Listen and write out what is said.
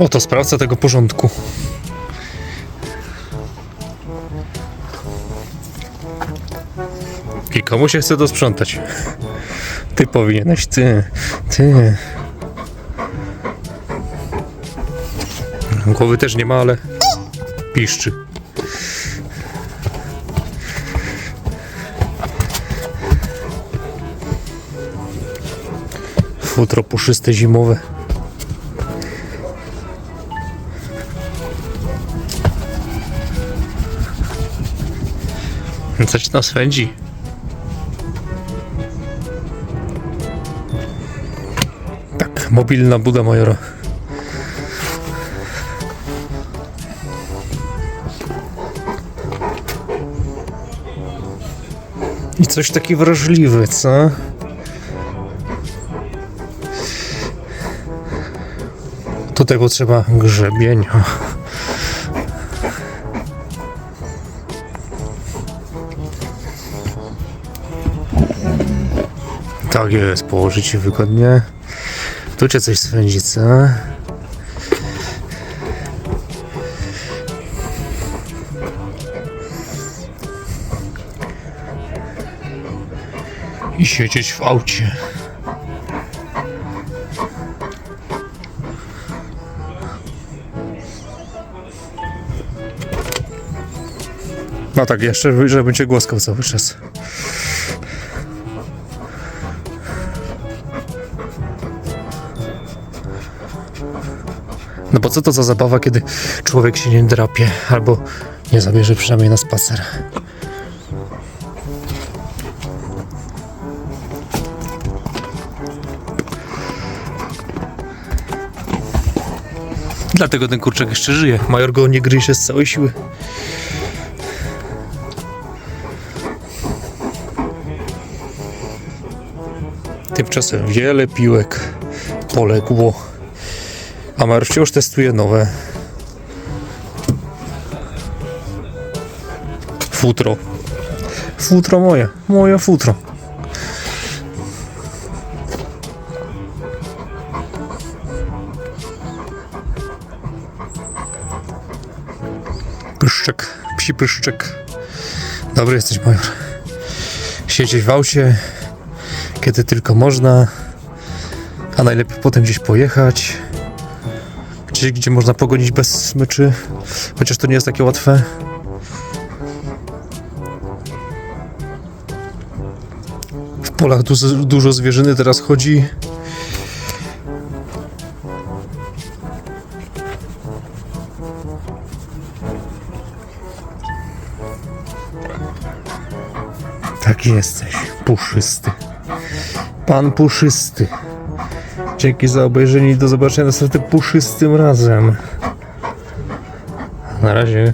Oto sprawca tego porządku. I komu się chce to sprzątać? Ty powinieneś, ty, ty. Głowy też nie ma, ale piszczy. Futro puszyste zimowe. Coś nas swędzi. Tak, mobilna buda majora. I coś taki wrażliwy, co? Tutaj potrzeba grzebienia. Tak jest, położyć się wygodnie. Tu cię coś swędzi, co? I siedzieć w aucie. No tak, jeszcze, żebym cię głaskał cały czas. No bo co to za zabawa, kiedy człowiek się nie drapie, albo nie zabierze przynajmniej na spacer. Dlatego ten kurczak jeszcze żyje. Major go nie gryzie z całej siły. Tymczasem wiele piłek poległo. A Major wciąż testuje nowe. Futro. Futro moje. Moje futro. Pyszczek. Psi pyszczek. Dobry jesteś, Major. Siedzieć w aucie, kiedy tylko można. A najlepiej potem gdzieś pojechać. Gdzieś, gdzie można pogonić bez smyczy. Chociaż to nie jest takie łatwe. W polach dużo, zwierzyny teraz chodzi. Tak jesteś, puszysty. Pan puszysty. Dzięki za obejrzenie i do zobaczenia następnym puszystym razem. Na razie.